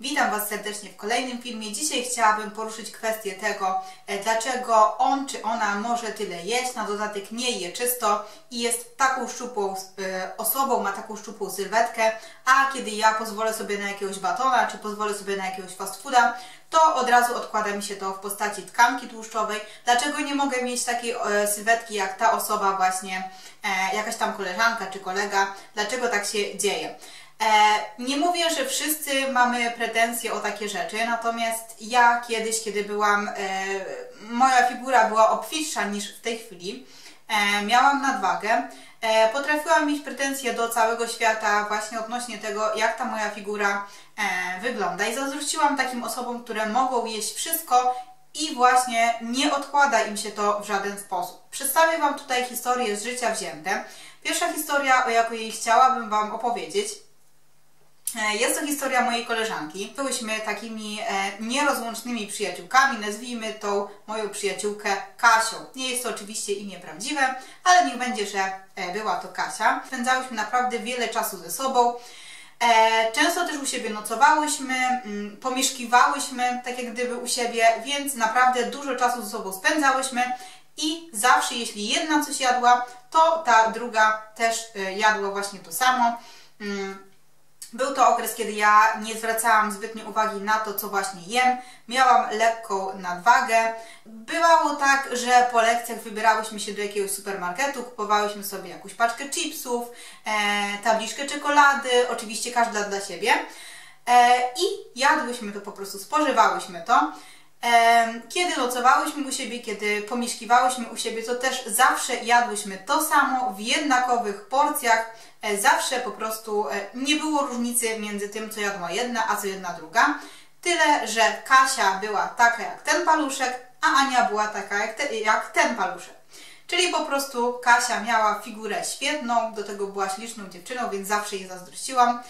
Witam Was serdecznie w kolejnym filmie. Dzisiaj chciałabym poruszyć kwestię tego, e, dlaczego on czy ona może tyle jeść, na dodatek nie je czysto i jest taką szczupłą e, osobą, ma taką szczupłą sylwetkę, a kiedy ja pozwolę sobie na jakiegoś batona, czy pozwolę sobie na jakiegoś fast fooda, to od razu odkłada mi się to w postaci tkanki tłuszczowej. Dlaczego nie mogę mieć takiej e, sylwetki jak ta osoba właśnie, jakaś tam koleżanka czy kolega? Dlaczego tak się dzieje? E, nie mówię, że wszyscy mamy pretensje o takie rzeczy, natomiast ja kiedyś, kiedy byłam, e, moja figura była obfitsza niż w tej chwili, e, miałam nadwagę, potrafiłam mieć pretensje do całego świata właśnie odnośnie tego, jak ta moja figura wygląda i zazdrościłam takim osobom, które mogą jeść wszystko i właśnie nie odkłada im się to w żaden sposób. Przedstawię Wam tutaj historię z życia wzięte. Pierwsza historia, o jakiej chciałabym Wam opowiedzieć, jest to historia mojej koleżanki. Byłyśmy takimi e, nierozłącznymi przyjaciółkami, nazwijmy tą moją przyjaciółkę Kasią. Nie jest to oczywiście imię prawdziwe, ale niech będzie, że e, była to Kasia. Spędzałyśmy naprawdę wiele czasu ze sobą. Często też u siebie nocowałyśmy, mm, pomieszkiwałyśmy tak jak gdyby u siebie, więc naprawdę dużo czasu ze sobą spędzałyśmy i zawsze jeśli jedna coś jadła, to ta druga też jadła właśnie to samo. Był to okres, kiedy ja nie zwracałam zbytnio uwagi na to, co właśnie jem. Miałam lekką nadwagę. Bywało tak, że po lekcjach wybierałyśmy się do jakiegoś supermarketu, kupowałyśmy sobie jakąś paczkę chipsów, e, tabliczkę czekolady, oczywiście każda dla siebie. E, I jadłyśmy to po prostu, spożywałyśmy to. Kiedy nocowałyśmy u siebie, kiedy pomieszkiwałyśmy u siebie, to też zawsze jadłyśmy to samo w jednakowych porcjach E, zawsze po prostu e, nie było różnicy między tym, co jadła jedna, a co jedna druga. Tyle, że Kasia była taka jak ten paluszek, a Ania była taka jak, te, jak ten paluszek. Czyli po prostu Kasia miała figurę świetną, do tego była śliczną dziewczyną, więc zawsze jej zazdrościłam.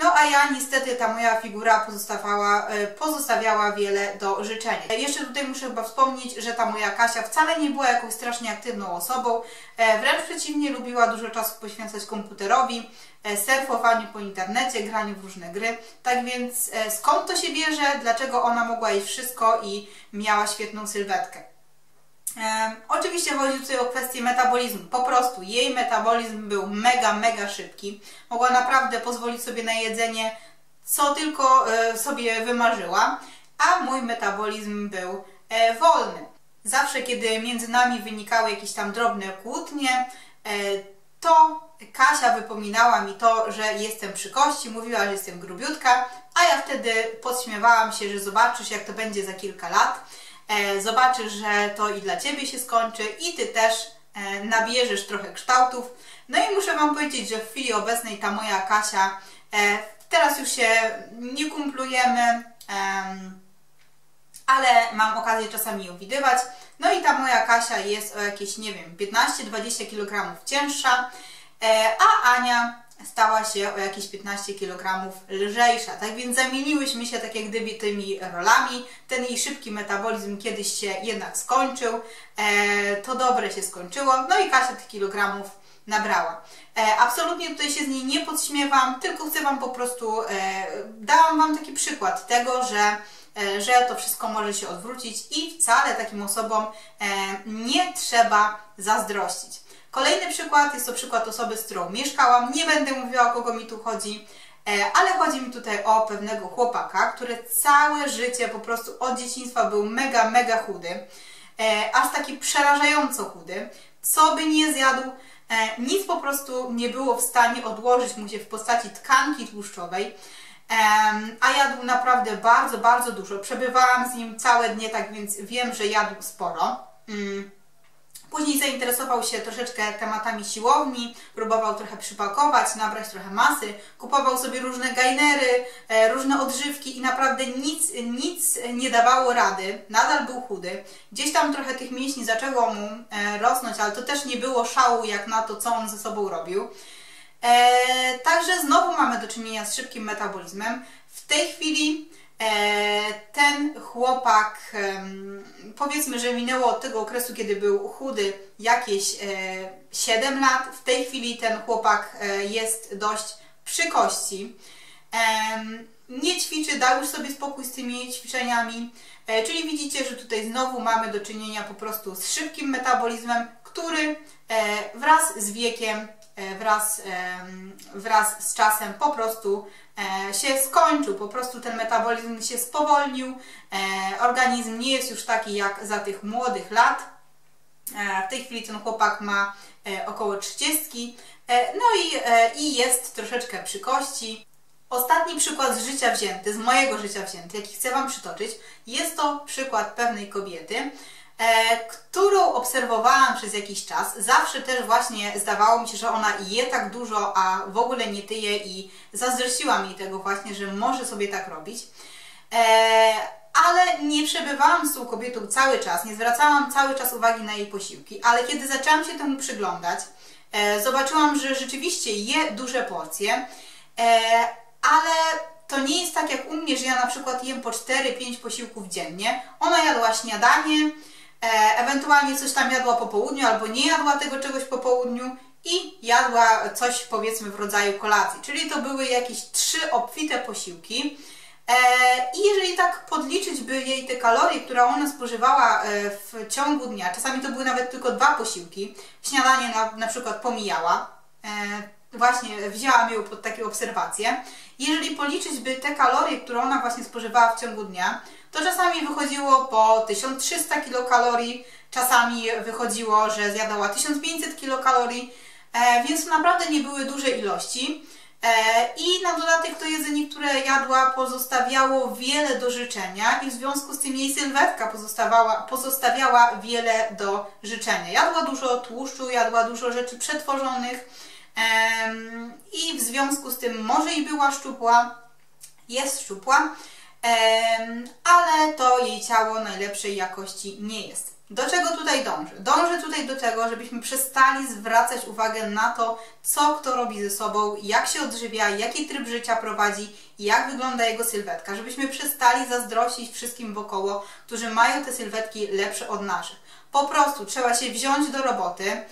No a ja niestety ta moja figura pozostawała, e, pozostawiała wiele do życzenia. Jeszcze tutaj muszę chyba wspomnieć, że ta moja Kasia wcale nie była jakąś strasznie aktywną osobą, e, wręcz przeciwnie lubiła dużo czasu poświęcać komputerowi, e, surfowaniu po internecie, graniu w różne gry. Tak więc skąd to się bierze, dlaczego ona mogła jeść wszystko i miała świetną sylwetkę? Oczywiście chodzi tutaj o kwestię metabolizmu. Po prostu jej metabolizm był mega, mega szybki. Mogła naprawdę pozwolić sobie na jedzenie, co tylko e, sobie wymarzyła, a mój metabolizm był e, wolny. Zawsze, kiedy między nami wynikały jakieś tam drobne kłótnie, e, to Kasia wypominała mi to, że jestem przy kości, mówiła, że jestem grubiutka, a ja wtedy podśmiewałam się, że zobaczysz, jak to będzie za kilka lat. E, zobaczysz, że to i dla Ciebie się skończy i Ty też e, nabierzesz trochę kształtów. No i muszę Wam powiedzieć, że w chwili obecnej ta moja Kasia, e, teraz już się nie kumplujemy, ale mam okazję czasami ją widywać. No i ta moja Kasia jest o jakieś, nie wiem, 15-20 kg cięższa, a Ania stała się o jakieś 15 kg lżejsza. Tak więc zamieniłyśmy się tak jak gdyby tymi rolami. Ten jej szybki metabolizm kiedyś się jednak skończył. E, to dobre się skończyło. No i Kasia tych kilogramów nabrała. E, absolutnie tutaj się z niej nie podśmiewam, tylko chcę Wam po prostu, e, dałam Wam taki przykład tego, że że to wszystko może się odwrócić i wcale takim osobom nie trzeba zazdrościć. Kolejny przykład jest to przykład osoby, z którą mieszkałam. Nie będę mówiła, o kogo mi tu chodzi, e, ale chodzi mi tutaj o pewnego chłopaka, który całe życie po prostu od dzieciństwa był mega, mega chudy. E, aż taki przerażająco chudy. Co by nie zjadł, e, nic po prostu nie było w stanie odłożyć mu się w postaci tkanki tłuszczowej. A jadł naprawdę bardzo, bardzo dużo. Przebywałam z nim całe dnie, tak więc wiem, że jadł sporo. Później zainteresował się troszeczkę tematami siłowni, próbował trochę przypakować, nabrać trochę masy, kupował sobie różne gainery, e, różne odżywki i naprawdę nic, nic nie dawało rady. Nadal był chudy. Gdzieś tam trochę tych mięśni zaczęło mu e, rosnąć, ale to też nie było szału jak na to, co on ze sobą robił. E, także znowu mamy do czynienia z szybkim metabolizmem. W tej chwili E, ten chłopak, powiedzmy, że minęło od tego okresu, kiedy był chudy, jakieś 7 e, lat. W tej chwili ten chłopak e, jest dość przy kości. nie ćwiczy, dał już sobie spokój z tymi ćwiczeniami. E, czyli widzicie, że tutaj znowu mamy do czynienia po prostu z szybkim metabolizmem, który e, wraz z wiekiem, e, wraz, wraz z czasem po prostu się skończył, po prostu ten metabolizm się spowolnił, organizm nie jest już taki jak za tych młodych lat. W tej chwili ten chłopak ma około 30, no i, i jest troszeczkę przy kości. Ostatni przykład z życia wzięty, z mojego życia wzięty, jaki chcę Wam przytoczyć, jest to przykład pewnej kobiety, e, którą obserwowałam przez jakiś czas. Zawsze też właśnie zdawało mi się, że ona je tak dużo, a w ogóle nie tyje i zazdrościłam jej tego właśnie, że może sobie tak robić. E, ale nie przebywałam z tą kobietą cały czas, nie zwracałam cały czas uwagi na jej posiłki, ale kiedy zaczęłam się temu przyglądać, e, zobaczyłam, że rzeczywiście je duże porcje, e, ale to nie jest tak jak u mnie, że ja na przykład jem po 4-5 posiłków dziennie. Ona jadła śniadanie, e, ewentualnie coś tam jadła po południu albo nie jadła tego czegoś po południu i jadła coś powiedzmy w rodzaju kolacji. Czyli to były jakieś trzy obfite posiłki. E, I jeżeli tak podliczyć by jej te kalorie, które ona spożywała e, w ciągu dnia, czasami to były nawet tylko dwa posiłki, śniadanie na, na przykład pomijała, e, właśnie wzięłam ją pod takie obserwacje. Jeżeli policzyć by te kalorie, które ona właśnie spożywała w ciągu dnia, to czasami wychodziło po 1300 kilokalorii, czasami wychodziło, że zjadała 1500 kilokalorii, e, więc to naprawdę nie były duże ilości. E, I na dodatek to jedzenie, które jadła, pozostawiało wiele do życzenia i w związku z tym jej sylwetka pozostawała, pozostawiała wiele do życzenia. Jadła dużo tłuszczu, jadła dużo rzeczy przetworzonych, i w związku z tym może i była szczupła, jest szczupła, ale to jej ciało najlepszej jakości nie jest. Do czego tutaj dążę? Dążę tutaj do tego, żebyśmy przestali zwracać uwagę na to, co kto robi ze sobą, jak się odżywia, jaki tryb życia prowadzi jak wygląda jego sylwetka. Żebyśmy przestali zazdrościć wszystkim wokoło, którzy mają te sylwetki lepsze od naszych. Po prostu trzeba się wziąć do roboty,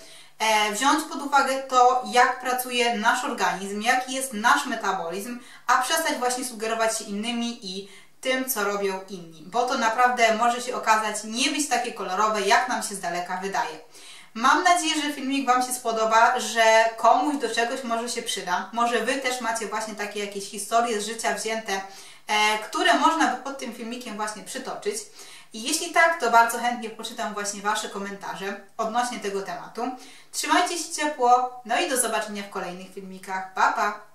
wziąć pod uwagę to, jak pracuje nasz organizm, jaki jest nasz metabolizm, a przestać właśnie sugerować się innymi i tym, co robią inni, bo to naprawdę może się okazać nie być takie kolorowe, jak nam się z daleka wydaje. Mam nadzieję, że filmik Wam się spodoba, że komuś do czegoś może się przyda. Może Wy też macie właśnie takie jakieś historie z życia wzięte, e, które można by pod tym filmikiem właśnie przytoczyć. I jeśli tak, to bardzo chętnie poczytam właśnie Wasze komentarze odnośnie tego tematu. Trzymajcie się ciepło, no i do zobaczenia w kolejnych filmikach. Pa, pa!